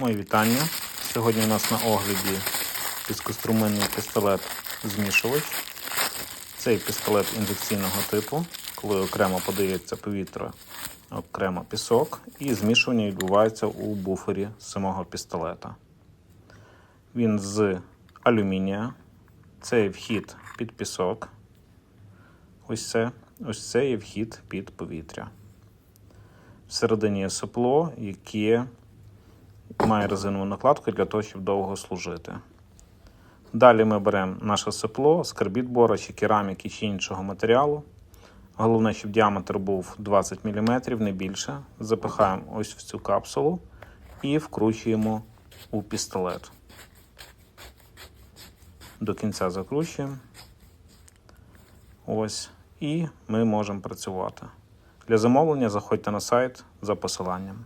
Мої вітання. Сьогодні у нас на огляді піскоструменний пістолет змішувач. Цей пістолет інжекційного типу, коли окремо подається повітря, окремо пісок, і змішування відбувається у буфері самого пістолета. Він з алюмінія. Це є вхід під пісок. Ось це. Ось це є вхід під повітря. Всередині є сопло, яке має резинову накладку для того, щоб довго служити. Далі ми беремо наше сопло з карбідбора чи кераміки чи іншого матеріалу. Головне, щоб діаметр був 20 мм, не більше. Запихаємо ось в цю капсулу і вкручуємо у пістолет. До кінця закручуємо. Ось. І ми можемо працювати. Для замовлення заходьте на сайт за посиланням.